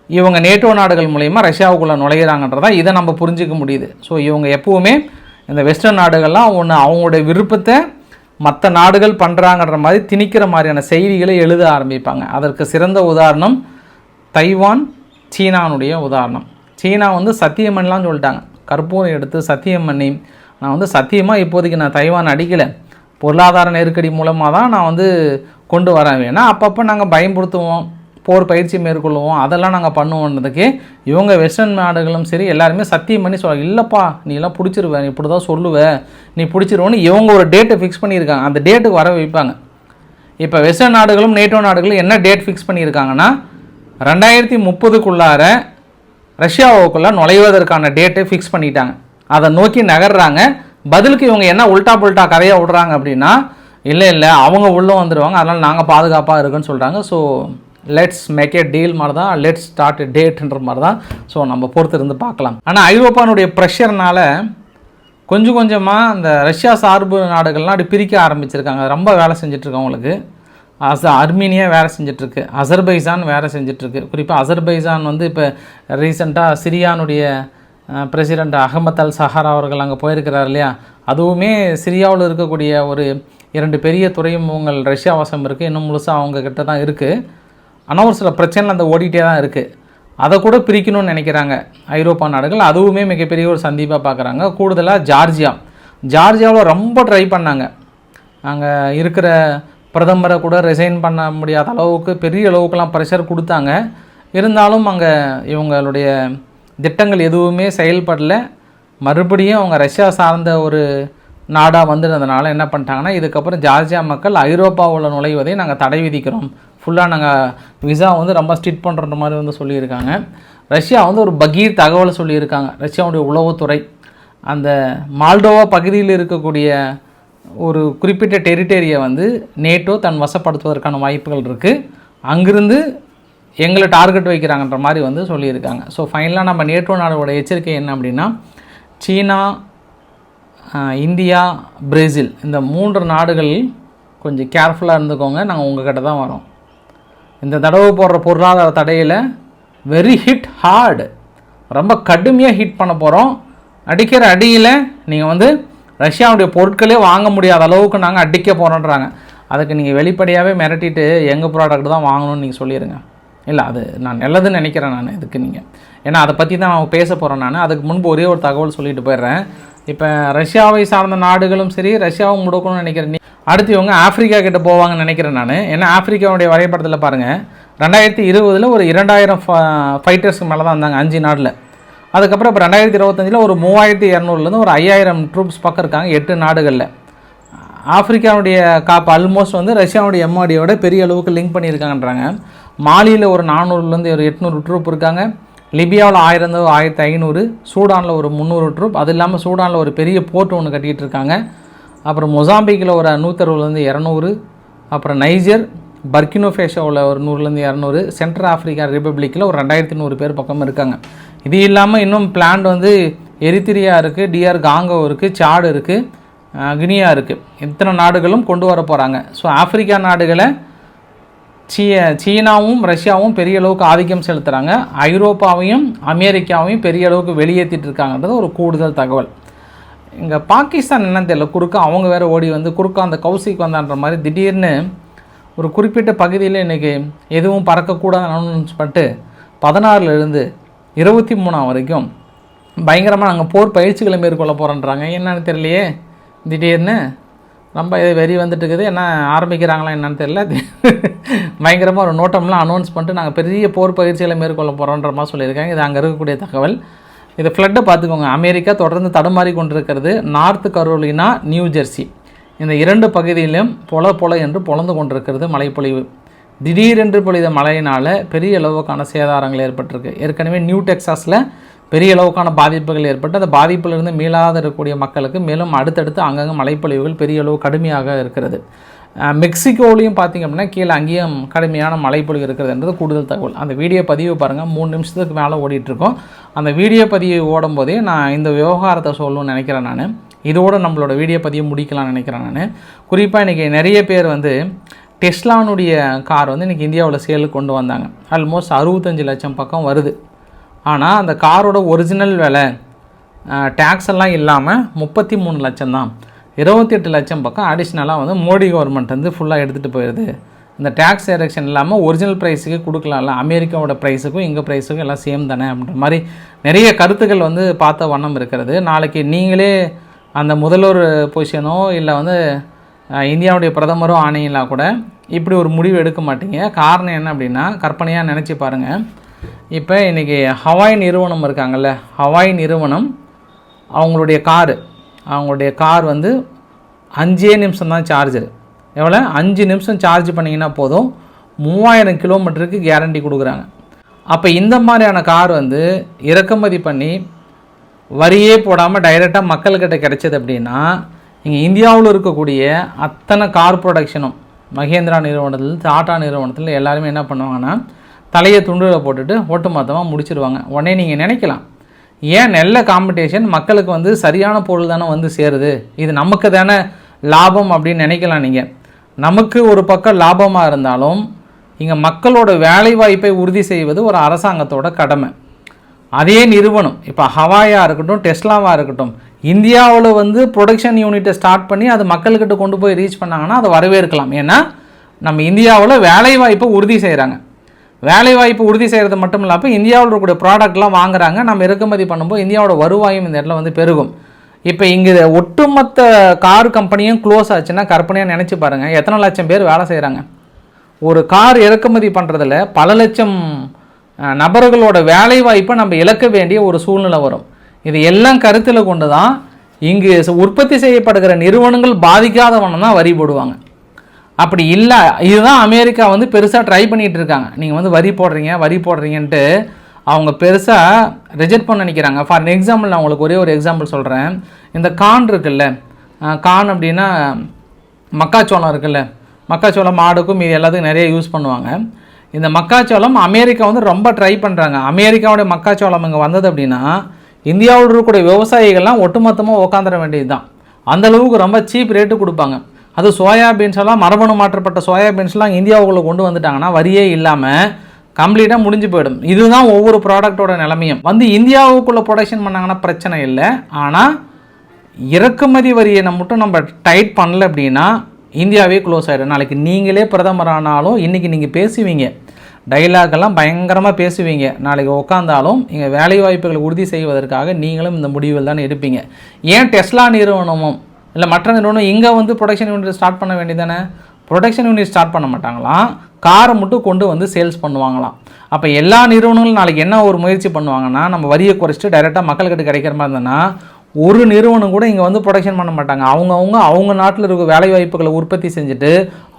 இவங்க நேட்டோ நாடுகள் மூலயமா ரஷ்யாவுக்குள்ளே நுழையிறாங்கன்றதான் இதை நம்ம புரிஞ்சிக்க முடியுது. ஸோ இவங்க எப்போவுமே இந்த வெஸ்டர்ன் நாடுகள்லாம் ஒன்று அவங்களுடைய விருப்பத்தை மற்ற நாடுகள் பண்ணுறாங்கன்ற மாதிரி திணிக்கிற மாதிரியான செய்திகளை எழுத ஆரம்பிப்பாங்க. அதற்கு சிறந்த உதாரணம் தைவான் சீனானுடைய உதாரணம். சீனா வந்து சத்தியம்மன்லாம் சொல்லிட்டாங்க. கற்பூரம் எடுத்து சத்தியம் பண்ணி நான் வந்து சத்தியமாக இப்போதைக்கு நான் தைவான் அடிக்கலை. பொருளாதார நெருக்கடி மூலமாக தான் நான் வந்து கொண்டு வராங்க. ஏன்னா அப்பப்போ நாங்கள் பயன்படுத்துவோம் போர் பயிற்சி மேற்கொள்வோம் அதெல்லாம் நாங்கள் பண்ணுவோன்றதுக்கு இவங்க வெஸ்டர்ன் நாடுகளும் சரி எல்லாருமே சத்தியம் பண்ணி சொல்ல இல்லைப்பா நீ எல்லாம் பிடிச்சிருவேன் நீ இப்படி தான் சொல்லுவேன் நீ பிடிச்சிருவோன்னு இவங்க ஒரு டேட்டை ஃபிக்ஸ் பண்ணியிருக்காங்க. அந்த டேட்டுக்கு வர வைப்பாங்க. இப்போ வெஸ்டர்ன் நாடுகளும் நேட்டோ நாடுகளும் என்ன டேட் ஃபிக்ஸ் பண்ணியிருக்காங்கன்னா ரெண்டாயிரத்தி முப்பதுக்குள்ளார ரஷ்யாவுக்குள்ளே நுழைவதற்கான டேட்டை ஃபிக்ஸ் பண்ணிட்டாங்க. அதை நோக்கி நகர்றாங்க. பதிலுக்கு இவங்க என்ன உல்டா புல்டா கதையாக விடுறாங்க அப்படின்னா இல்லை இல்லை அவங்க உள்ளே வந்துடுவாங்க அதனால் நாங்கள் பாதுகாப்பாக இருக்குன்னு சொல்கிறாங்க so let's make a deal மாதிரி தான் லெட்ஸ் ஸ்டார்ட் டேட்ன்ற மாதிரி தான் ஸோ நம்ம பொறுத்து இருந்து பார்க்கலாம். ஆனால் ஐரோப்பானுடைய ப்ரெஷர்னால் கொஞ்சம் கொஞ்சமாக அந்த ரஷ்யா சார்பு நாடுகள்லாம் அப்படி பிரிக்க ஆரம்பிச்சிருக்காங்க. ரொம்ப வேலை செஞ்சிட்ருக்கு அவங்களுக்கு. அஸ் அர்மீனியா வேலை செஞ்சிட்ருக்கு. அசர்பைசான் வேலை செஞ்சிட்ருக்கு. குறிப்பாக அசர்பைசான் வந்து இப்போ ரீசெண்டாக சிரியானுடைய பிரசிடெண்ட் அகமத் அல் சஹாரா அவர்கள் அங்கே போயிருக்கிறார் இல்லையா? அதுவுமே சிரியாவில் இருக்கக்கூடிய ஒரு இரண்டு பெரிய துறைமுகங்கள் ரஷ்யா வசம் இருக்குது இன்னும் முழுசாக அவங்க கிட்ட தான் இருக்குது ஆனால் ஒரு சில பிரச்சனை அந்த ஓடிட்டே தான் இருக்குது அதை கூட பிரிக்கணும்னு நினைக்கிறாங்க ஐரோப்பா நாடுகள். அதுவுமே மிகப்பெரிய ஒரு சந்திப்பாக பார்க்குறாங்க கூடுதலாக ஜார்ஜியா. ஜார்ஜியாவில் ரொம்ப ட்ரை பண்ணாங்க. அங்கே இருக்கிற பிரதமரை கூட ரிசைன் பண்ண முடியாத அளவுக்கு பெரிய அளவுக்குலாம் ப்ரெஷர் கொடுத்தாங்க. இருந்தாலும் அங்கே இவங்களுடைய திட்டங்கள் எதுவுமே செயல்படல. மறுபடியும் அவங்க ரஷ்யா சார்ந்த ஒரு நாடாக வந்ததுனால என்ன பண்ணிட்டாங்கன்னா இதுக்கப்புறம் ஜார்ஜியா மக்கள் ஐரோப்பாவில் நுழைவதை நாங்கள் தடை விதிக்கிறோம். ஃபுல்லாக நாங்கள் விசா வந்து ரொம்ப ஸ்ட்ரிட் பண்ணுற மாதிரி வந்து சொல்லியிருக்காங்க. ரஷ்யா வந்து ஒரு பகீர் தகவல் சொல்லியிருக்காங்க. ரஷ்யாவுடைய உளவுத்துறை. அந்த மால்டோவா பகுதியில் இருக்கக்கூடிய ஒரு குறிப்பிட்ட டெரிட்டரியை வந்து நேட்டோ தன் வசப்படுத்துவதற்கான வாய்ப்புகள் இருக்குது அங்கிருந்து எங்களை டார்கெட் வைக்கிறாங்கன்ற மாதிரி வந்து சொல்லியிருக்காங்க. ஸோ ஃபைனலாக நம்ம நேட்டோ நாடோட எச்சரிக்கை என்ன அப்படின்னா சீனா இந்தியா பிரேசில் இந்த மூன்று நாடுகள் கொஞ்சம் கேர்ஃபுல்லாக இருந்துக்கோங்க. நாங்கள் உங்கள் கிட்ட தான் வரோம். இந்த தடவை போடுற பொருளாதார தடையில் வெரி ஹிட் ஹார்டு ரொம்ப கடுமையாக ஹிட் பண்ண போகிறோம் அடிக்கிற அடியில் நீங்கள் வந்து ரஷ்யாவுடைய பொருட்களே வாங்க முடியாத அளவுக்கு நாங்கள் அடிக்க போகிறோன்றாங்க அதுக்கு நீங்கள் வெளிப்படையாகவே மிரட்டிட்டு எங்கள் ப்ராடக்ட் தான் வாங்கணும்னு நீங்கள் சொல்லிடுங்க இல்லை அது நான் நல்லதுன்னு நினைக்கிறேன் நான் இதுக்கு நீங்கள் ஏன்னா அதை பற்றி தான் நான் பேச போகிறேன் நான். அதுக்கு முன்பு ஒரே ஒரு தகவல் சொல்லிட்டு போயிடுறேன். இப்போ ரஷ்யாவை சார்ந்த நாடுகளும் சரி ரஷ்யாவும் முடக்கணும்னு நினைக்கிறேன் அடுத்து இவங்க ஆப்பிரிக்கா கிட்ட போவாங்கன்னு நினைக்கிறேன் நான். ஏன்னா ஆப்பிரிக்காவுடைய வரைபடத்தில் பாருங்கள் ரெண்டாயிரத்தி இருபதில் ஒரு இரண்டாயிரம் ஃபைட்டர்ஸ்க்கு மேலே தான் இருந்தாங்க அஞ்சு நாட்டில் அதுக்கப்புறம் இப்போ ரெண்டாயிரத்தி இருபத்தஞ்சில் ஒரு மூவாயிரத்தி இரநூறுலேருந்து ஒரு ஐயாயிரம் ட்ரூப்ஸ் பக்கம் இருக்காங்க எட்டு நாடுகளில். ஆப்பிரிக்காவுடைய காப் ஆல்மோஸ்ட் வந்து ரஷ்யாவுடைய எம்ஆடியோட பெரிய அளவுக்கு லிங்க் பண்ணியிருக்காங்கன்றாங்க. மாலியில் ஒரு நானூறுலேருந்து ஒரு எட்நூறு ட்ரூப் இருக்காங்க. லிபியாவில் ஆயிரம் ஆயிரத்தி ஐநூறு சூடானில் ஒரு முந்நூறு ட்ரூப். அது இல்லாமல் சூடானில் ஒரு பெரிய போர்ட் ஒன்று கட்டிகிட்டு இருக்காங்க அப்புறம் மொசாம்பிக்கில் ஒரு நூற்றறுபதுலேருந்து இரநூறு அப்புறம் நைஜர் பர்கினோஃபேஷோவில் ஒரு நூறுலேருந்து இரநூறு சென்ட்ரல் ஆஃப்ரிக்கா ரிப்பப்ளிக்கில் ஒரு ரெண்டாயிரத்தி நூறு பேர் பக்கம் இருக்காங்க. இது இல்லாமல் இன்னும் பிளான்ட் வந்து எரித்திரியா இருக்குது டிஆர் காங்கோ இருக்குது சாடு இருக்குது கினியா இருக்குது இத்தனை நாடுகளும் கொண்டு வர போகிறாங்க ஸோ ஆப்பிரிக்கா நாடுகளை சீ சீனாவும் ரஷ்யாவும் பெரிய அளவுக்கு ஆதிக்கம் செலுத்துகிறாங்க ஐரோப்பாவையும் அமெரிக்காவையும் பெரிய அளவுக்கு வெளியேற்றிட்டு இருக்காங்கன்றது ஒரு கூடுதல் தகவல். இங்கே பாகிஸ்தான் என்னன்னு தெரியல குறுக்க அவங்க வேறு ஓடி வந்து குறுக்க அந்த கௌசிக் வந்தான்ற மாதிரி திடீர்னு ஒரு குறிப்பிட்ட பகுதியில் இன்றைக்கி எதுவும் பறக்கக்கூடாதுன்னு அனௌன்ஸ் பண்ணிட்டு இருபத்தி மூணாம் வரைக்கும் பயங்கரமாக நாங்கள் போர் பயிற்சிகளை மேற்கொள்ள போகிறோன்றாங்க என்னன்னு தெரியலையே? திடீர்னு ரொம்ப இது வெறி வந்துட்டு இருக்குது. என்ன ஆரம்பிக்கிறாங்களா என்னன்னு தெரியல. [laughs] பயங்கரமாக ஒரு நோட்டம்லாம் அனௌன்ஸ் பண்ணிட்டு நாங்கள் பெரிய போர் பயிற்சிகளை மேற்கொள்ள போகிறோன்ற மாதிரி சொல்லியிருக்காங்க. இது அங்கே இருக்கக்கூடிய தகவல். இது ஃப்ளட்டை பார்த்துக்கோங்க. அமெரிக்கா தொடர்ந்து தடுமாறி கொண்டிருக்கிறது. North Carolina New Jersey. இந்த இரண்டு பகுதியிலும் பொல பொல என்று பொழந்து கொண்டிருக்கிறது மழைப்பொழிவு. திடீரென்று பொழித மழையினால் பெரிய அளவுக்கான சேதாரங்கள் ஏற்பட்டிருக்கு. ஏற்கனவே நியூ டெக்ஸாஸில் பெரிய அளவுக்கான பாதிப்புகள் ஏற்பட்டு அந்த பாதிப்பிலிருந்து மீளாத இருக்கக்கூடிய மக்களுக்கு மேலும் அடுத்தடுத்து அங்கங்கே மழைப்பொழிவுகள் பெரிய அளவு கடுமையாக இருக்கிறது. மெக்சிகோலையும் பார்த்திங்க அப்படின்னா கீழே அங்கேயும் கடுமையான மழைப்பொழிவு இருக்கிறதுன்றது கூடுதல் தகவல். அந்த வீடியோ பதிவு பாருங்கள் மூணு நிமிஷத்துக்கு மேலே ஓடிட்டுருக்கோம். அந்த வீடியோ பதிவு ஓடும்போதே நான் இந்த விவகாரத்தை சொல்லணும்னு நினைக்கிறேன் நான். இதோட நம்மளோட வீடியோ பதிவு முடிக்கலாம்னு நினைக்கிறேன் நான். குறிப்பாக இன்றைக்கி நிறைய பேர் வந்து டெஸ்லானுடைய கார் வந்து இன்றைக்கி இந்தியாவில் சேலுக்கு கொண்டு வந்தாங்க. ஆல்மோஸ்ட் அறுபத்தஞ்சு லட்சம் பக்கம் வருது. ஆனால் அந்த காரோட ஒரிஜினல் விலை டேக்ஸ் எல்லாம் இல்லாமல் முப்பத்தி மூணு லட்சம் தான். இருபத்தெட்டு லட்சம் பக்கம் அடிஷ்னலாக வந்து மோடி கவர்மெண்ட் வந்து ஃபுல்லாக எடுத்துகிட்டு போயிடுது இந்த டேக்ஸ் எரெக்ஷன் இல்லாமல் ஒரிஜினல் ப்ரைஸுக்கு கொடுக்கலாம்ல அமெரிக்காவோட ப்ரைஸுக்கும் எங்கள் ப்ரைஸுக்கும் எல்லாம் சேம் தானே அப்படின்ற மாதிரி நிறைய கருத்துக்கள் வந்து பார்த்த வண்ணம் இருக்கிறது. நாளைக்கு நீங்களே அந்த முதல்வர் பொசிஷனோ இல்லை வந்து இந்தியாவுடைய பிரதமரும் ஆணையினா கூட இப்படி ஒரு முடிவு எடுக்க மாட்டீங்க. காரணம் என்ன அப்படின்னா கற்பனையாக நினச்சி பாருங்கள் இப்போ இன்றைக்கி ஹவாய் நிறுவனம் இருக்காங்கல்ல ஹவாய் நிறுவனம் அவங்களுடைய காரு. அவங்களுடைய கார் வந்து அஞ்சே நிமிஷம் தான் சார்ஜரு எவ்வளோ அஞ்சு நிமிஷம் சார்ஜ் பண்ணிங்கன்னா போதும். மூவாயிரம் கிலோமீட்டருக்கு கேரண்டி கொடுக்குறாங்க. அப்போ இந்த மாதிரியான கார் வந்து இறக்குமதி பண்ணி வரியே போடாமல் டைரெக்டாக மக்கள்கிட்ட கிடைச்சது அப்படின்னா இங்கே இந்தியாவில் இருக்கக்கூடிய அத்தனை கார் ப்ரொடக்ஷனும் மகேந்திரா நிறுவனத்தில் டாட்டா நிறுவனத்தில் எல்லாருமே என்ன பண்ணுவாங்கன்னா தலையை துண்டுல போட்டுட்டு ஒட்டுமொத்தமாக முடிச்சிருவாங்க. உடனே நீங்கள் நினைக்கலாம் ஏன் நல்ல காம்படிஷன் மக்களுக்கு வந்து சரியான பொருள் தானே வந்து சேருது? இது நமக்கு தானே லாபம் அப்படின்னு நினைக்கலாம் நீங்கள் நமக்கு ஒரு பக்கம் லாபமாக இருந்தாலும் இங்கே மக்களோட வேலைவாய்ப்பை உறுதி செய்வது ஒரு அரசாங்கத்தோட கடமை. அதே நிறுவனம் இப்போ ஹவாயாக இருக்கட்டும் டெஸ்லாவாக இருக்கட்டும் இந்தியாவில் வந்து ப்ரொடக்ஷன் யூனிட்டை ஸ்டார்ட் பண்ணி அது மக்கள்கிட்ட கொண்டு போய் ரீச் பண்ணாங்கன்னா அதை வரவேற்கலாம். ஏன்னா நம்ம இந்தியாவில் வேலைவாய்ப்பை உறுதி செய்கிறாங்க வேலைவாய்ப்பு உறுதி செய்கிறது மட்டும் இல்லாமல் இந்தியாவில் இருக்கக்கூடிய ப்ராடக்ட்லாம் வாங்குறாங்க. நம்ம இறக்குமதி பண்ணும்போது இந்தியாவோட வருவாயும் இந்த இடத்துல வந்து பெருகும். இப்போ இங்கே ஒட்டுமொத்த கார் கம்பெனியும் க்ளோஸ் ஆச்சுன்னா கற்பனையாக நினச்சி பாருங்கள் எத்தனை லட்சம் பேர் வேலை செய்கிறாங்க ஒரு கார் இறக்குமதி பண்ணுறதுல பல லட்சம் நபர்களோட வேலை வாய்ப்பை நம்ம இழக்க வேண்டிய ஒரு சூழ்நிலை வரும். இது எல்லாம் கருத்தில் கொண்டு தான் இங்கு ச- உற்பத்தி செய்யப்படுகிற நிறுவனங்கள் பாதிக்காதவன தான் வரி போடுவாங்க. அப்படி இல்லை இதுதான் அமெரிக்கா வந்து பெருசாக ட்ரை பண்ணிகிட்டு இருக்காங்க நீங்கள் வந்து வரி போடுறீங்க வரி போடுறீங்கன்ட்டு அவங்க பெருசாக ரிஜெக்ட் பண்ண நினைக்கிறாங்க ஃபார் எக்ஸாம்பிள் நான் உங்களுக்கு ஒரே ஒரு எக்ஸாம்பிள் சொல்கிறேன் இந்த கான் இருக்குல்ல கான் அப்படின்னா மக்காச்சோளம் இருக்குல்ல மக்காச்சோளம் மாடுக்கும் இது எல்லாத்துக்கும் நிறைய யூஸ் பண்ணுவாங்க. இந்த மக்காச்சோளம் அமெரிக்கா வந்து ரொம்ப ட்ரை பண்ணுறாங்க அமெரிக்காவுடைய மக்காச்சோளம் இங்கே வந்தது அப்படின்னா இந்தியாவில் இருக்கக்கூடிய விவசாயிகள்லாம் ஒட்டுமொத்தமாக உக்காந்துட வேண்டியது தான் அந்த அளவுக்கு ரொம்ப சீப் ரேட்டு கொடுப்பாங்க. அது சோயா பீன்ஸ் எல்லாம் மரபணு மாற்றப்பட்ட சோயா பீன்ஸ்லாம் இந்தியாவுக்குள்ளே கொண்டு வந்துட்டாங்கன்னா வரியே இல்லாமல் கம்ப்ளீட்டாக முடிஞ்சு போயிடும். இதுதான் ஒவ்வொரு ப்ராடக்ட்டோட நிலைமையும். வந்து இந்தியாவுக்குள்ளே ப்ரொடக்ஷன் பண்ணாங்கன்னா பிரச்சனை இல்லை. ஆனால் இறக்குமதி வரியை நம்ம மட்டும் நம்ம டைட் பண்ணல அப்படின்னா இந்தியாவே க்ளோஸ் ஆகிடும் நாளைக்கு நீங்களே பிரதமர் ஆனாலும் இன்றைக்கி நீங்கள் பேசுவீங்க. Dialogue எல்லாம் பயங்கரமாக பேசுவீங்க. நாளைக்கு உட்காந்தாலும் இங்கே வேலை வாய்ப்புகளை உறுதி செய்வதற்காக நீங்களும் இந்த முடிவில் தான் எடுப்பீங்க. ஏன் டெஸ்லா நிறுவனமும் இல்லை மற்ற நிறுவனம் இங்கே வந்து ப்ரொடக்ஷன் யூனிட் ஸ்டார்ட் பண்ண வேண்டியதானே ப்ரொடக்ஷன் யூனிட் ஸ்டார்ட் பண்ண மாட்டாங்களாம் காரை மட்டும் கொண்டு வந்து சேல்ஸ் பண்ணுவாங்களாம். அப்போ எல்லா நிறுவனங்களும் நாளைக்கு என்ன ஒரு முயற்சி பண்ணுவாங்கன்னா நம்ம வரியை குறைச்சிட்டு டைரெக்டாக மக்கள்கிட்ட கிடைக்கிற மாதிரி இருந்ததுன்னா ஒரு நிறுவனம் கூட இங்கே வந்து ப்ரொடக்ஷன் பண்ண மாட்டாங்க. அவங்கவுங்க அவங்க நாட்டில் இருக்க வேலை வாய்ப்புகளை உற்பத்தி செஞ்சுட்டு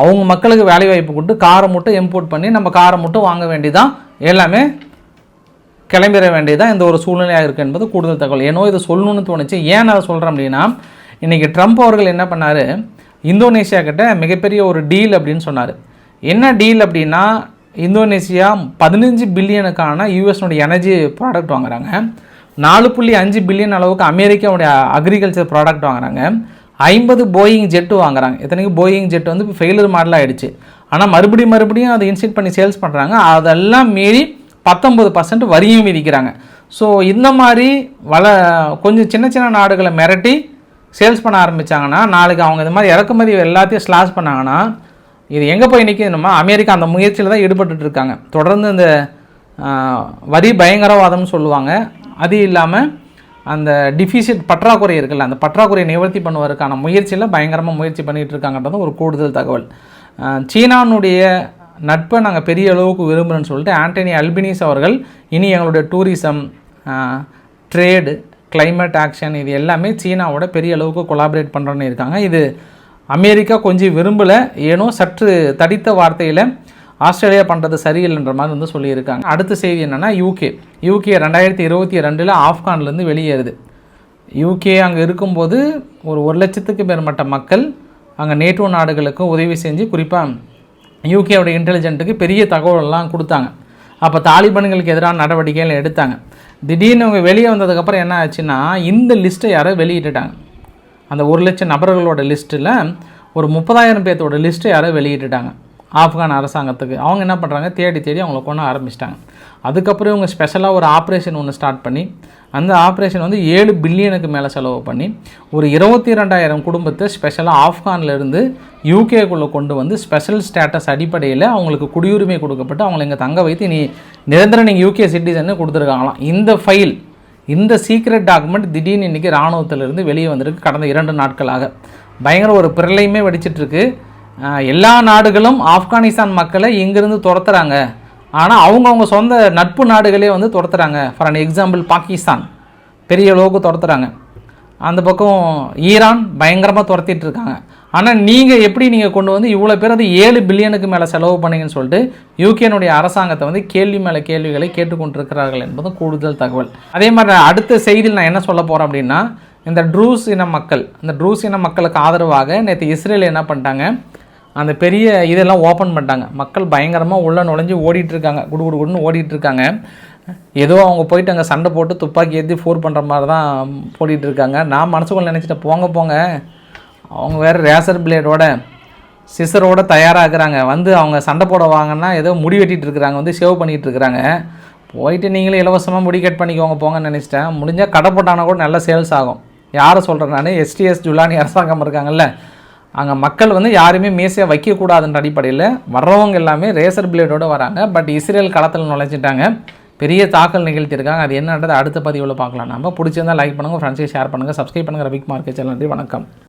அவங்க மக்களுக்கு வேலை வாய்ப்பு கொடுத்து காரை மட்டும் இம்போர்ட் பண்ணி நம்ம காரை மட்டும் வாங்க வேண்டியதான் எல்லாமே கிளம்பிட வேண்டியதான் இந்த ஒரு சூழ்நிலையாக இருக்குது என்பது கூடுதல் தகவல். ஏனோ இதை சொல்லணும்னு தோணுச்சு. ஏன் நான் சொல்கிறேன் அப்படின்னா இன்றைக்கி ட்ரம்ப் அவர்கள் என்ன பண்ணார்? இந்தோனேஷியா கிட்ட மிகப்பெரிய ஒரு டீல் அப்படின்னு சொன்னார். என்ன டீல் அப்படின்னா இந்தோனேஷியா பதினஞ்சு பில்லியனுக்கான யூஎஸ்னுடைய எனர்ஜி ப்ராடக்ட் வாங்குறாங்க. நாலு புள்ளி அஞ்சு பில்லியன் அளவுக்கு அமெரிக்காவுடைய அக்ரிகல்ச்சர் ப்ராடக்ட் வாங்குறாங்க. ஐம்பது போயிங் ஜெட்டு வாங்குறாங்க. எத்தனைக்கு போயிங் ஜெட் வந்து இப்போ ஃபெயிலர் மாடல் ஆகிடுச்சு ஆனால் மறுபடியும் மறுபடியும் அதை இன்ஸ்டிட் பண்ணி சேல்ஸ் பண்ணுறாங்க அதெல்லாம் மீறி பத்தொம்பது பர்சன்ட் வரியும் விதிக்கிறாங்க ஸோ இந்த மாதிரி வள கொஞ்சம் சின்ன சின்ன நாடுகளை மிரட்டி சேல்ஸ் பண்ண ஆரம்பிச்சாங்கன்னா நாளைக்கு அவங்க இந்த மாதிரி இறக்குமதி எல்லாத்தையும் ஸ்லாஷ் பண்ணாங்கன்னா இது எங்கே போய் நிற்கிதுமா அமெரிக்கா அந்த முயற்சியில் தான் ஈடுபட்டுட்டு இருக்காங்க. தொடர்ந்து இந்த வரி பயங்கரவாதம்னு சொல்லுவாங்க. அது இல்லாமல் அந்த டிஃபிசிட் பற்றாக்குறை இருக்குல்ல அந்த பற்றாக்குறையை நிவர்த்தி பண்ணுவதற்கான முயற்சியில் பயங்கரமாக முயற்சி பண்ணிகிட்டு இருக்காங்கன்றது ஒரு கூடுதல் தகவல். சீனானுடைய நட்பை நாங்கள் பெரிய அளவுக்கு விரும்புகிறோன்னு சொல்லிட்டு ஆண்டனி அல்பினிஸ் அவர்கள் இனி எங்களுடைய டூரிசம் ட்ரேடு கிளைமேட் ஆக்ஷன் இது எல்லாமே சீனாவோட பெரிய அளவுக்கு கொலாபரேட் பண்ணுறோன்னு இருக்காங்க. இது அமெரிக்கா கொஞ்சம் விரும்பலை ஏனோ சற்று தடித்த வார்த்தையில் ஆஸ்திரேலியா பண்ணுறது சரியில்லைன்ற மாதிரி வந்து சொல்லியிருக்காங்க. அடுத்த செய்தி என்னென்னா யூகே யூகே ரெண்டாயிரத்தி இருபத்தி ரெண்டில் ஆப்கான்லேருந்து வெளியேறுது. யூகே அங்கே இருக்கும்போது ஒரு ஒரு லட்சத்துக்கு மேற்பட்ட மக்கள் அங்கே நேட்டோ நாடுகளுக்கும் உதவி செஞ்சு குறிப்பாக யூகேவோட இன்டெலிஜென்ட்டுக்கு பெரிய தகவலெல்லாம் கொடுத்தாங்க. அப்போ தாலிபான்களுக்கு எதிரான நடவடிக்கைகள் எடுத்தாங்க. திடீர்னு அவங்க வெளியே வந்ததுக்கப்புறம் என்ன ஆச்சுன்னா இந்த லிஸ்ட்டை யாரோ வெளியிட்டுட்டாங்க. அந்த ஒரு லட்சம் நபர்களோட லிஸ்ட்டில் ஒரு முப்பதாயிரம் பேர்த்தோட லிஸ்ட்டை யாரோ வெளியிட்டுட்டாங்க. ஆப்கான் அரசாங்கத்துக்கு. அவங்க என்ன பண்ணுறாங்க தேடி தேடி அவங்கள கொண்டு ஆரம்பிச்சிட்டாங்க. அதுக்கப்புறம் இவங்க ஸ்பெஷலாக ஒரு ஆப்ரேஷன் ஒன்று ஸ்டார்ட் பண்ணி அந்த ஆப்ரேஷன் வந்து ஏழு பில்லியனுக்கு மேலே செலவு பண்ணி ஒரு இருபத்தி ரெண்டாயிரம் குடும்பத்தை ஸ்பெஷலாக ஆப்கான்லேருந்து யூகேக்குள்ளே கொண்டு வந்து ஸ்பெஷல் ஸ்டேட்டஸ் அடிப்படையில் அவங்களுக்கு குடியுரிமை கொடுக்கப்பட்டு அவங்களை இங்கே தங்க வைத்து நீ நிரந்தர நீங்கள் யூகே சிட்டிசன்னு கொடுத்துருக்காங்களாம். இந்த ஃபைல் இந்த சீக்ரெட் டாக்குமெண்ட் திடீர்னு இன்றைக்கி இராணுவத்திலிருந்து வெளியே வந்திருக்கு கடந்த இரண்டு நாட்களாக. பயங்கர ஒரு பிரளையுமே வெடிச்சிட்ருக்கு எல்லா நாடுகளும் ஆப்கானிஸ்தான் மக்களை இங்கேருந்து துரத்துறாங்க. ஆனால் அவங்கவுங்க சொந்த நட்பு நாடுகளே வந்து துரத்துறாங்க. For an example Pakistan. பெரிய அளவுக்கு துரத்துறாங்க. அந்த பக்கம் ஈரான் பயங்கரமாக துரத்திட்டு இருக்காங்க. ஆனால் நீங்கள் எப்படி நீங்கள் கொண்டு வந்து இவ்வளோ பேர் அது ஏழு பில்லியனுக்கு மேலே செலவு பண்ணீங்கன்னு சொல்லிட்டு யூகேனுடைய அரசாங்கத்தை வந்து கேள்வி மேலே கேள்விகளை கேட்டுக்கொண்டிருக்கிறார்கள் என்பதும் கூடுதல் தகவல். அதே மாதிரி அடுத்த செய்தியில் நான் என்ன சொல்ல போகிறேன் அப்படின்னா இந்த ட்ரூஸ் இன மக்கள் இந்த ட்ரூஸ் இன மக்களுக்கு ஆதரவாக நேற்று இஸ்ரேல் என்ன பண்ணிட்டாங்க? அந்த பெரிய இதெல்லாம் ஓப்பன் பண்ணிட்டாங்க. மக்கள் பயங்கரமாக உள்ளே நுழைஞ்சு ஓடிட்டுருக்காங்க. குடு குடு குடுன்னு ஓடிட்டுருக்காங்க. ஏதோ அவங்க போயிட்டு அங்கே சண்டை போட்டு துப்பாக்கி ஏற்றி ஃபோர் பண்ணுற மாதிரி தான் போட்டிகிட்ருக்காங்க இருக்காங்க நான் மனசுக்குள்ள நினச்சிட்டேன் போங்க போங்க. அவங்க வேறு ரேசர் பிளேடோட சிசரோட தயாராகிறாங்க. வந்து அவங்க சண்டை போட வாங்கன்னா ஏதோ முடி வெட்டிகிட்டு இருக்கிறாங்க வந்து சேவ் பண்ணிகிட்டு இருக்கிறாங்க போயிட்டு நீங்களே இலவசமாக முடி கட் பண்ணிக்கோங்க போங்கன்னு நினச்சிட்டேன். முடிஞ்சால் கடை போட்டானா கூட நல்ல சேல்ஸ் ஆகும். யாரை சொல்கிறேன் நான்? எஸ்டிஎஸ் ஜுலானி அரசாங்கம் இருக்காங்கல்ல. அங்கே மக்கள் வந்து யாருமே மீசையாக வைக்கக்கூடாதுன்ற அடிப்படையில் வர்றவங்க எல்லாமே ரேசர் பிளேடோடு வராங்க. பட் இஸ்ரேல் களத்தில் நுழைஞ்சிட்டாங்க. பெரிய தாக்கல் நிகழ்த்தியிருக்காங்க. அது என்னன்றது அடுத்த பதிவில் பார்க்கலாம். நம்ம பிடிச்சிருந்தால் லைக் பண்ணுங்கள் ஃப்ரெண்ட்ஸை ஷேர் பண்ணுங்கள் சப்ஸ்கிரைப் பண்ணுங்கள் ரவிக் மார்க்கெட் சேனல் நன்றி வணக்கம்.